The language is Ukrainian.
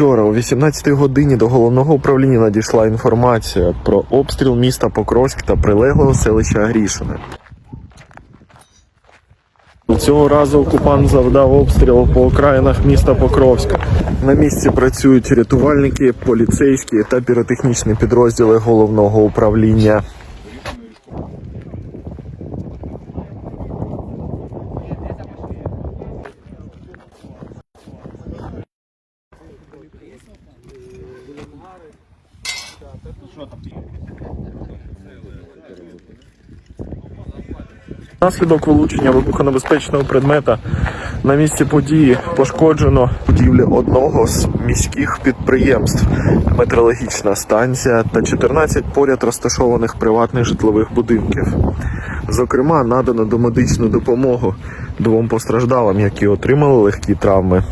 Вчора о 18 годині до головного управління надійшла інформація про обстріл міста Покровськ та прилеглого селища Грішине. Цього разу окупант завдав обстріл по окраїнах міста Покровська. На місці працюють рятувальники, поліцейські та піротехнічні підрозділи головного управління. Наслідок вилучення вибухонебезпечного предмета на місці події пошкоджено будівлі одного з міських підприємств, метрологічна станція та 14 поряд розташованих приватних житлових будинків. Зокрема, надано домедичну допомогу двом постраждалим, які отримали легкі травми.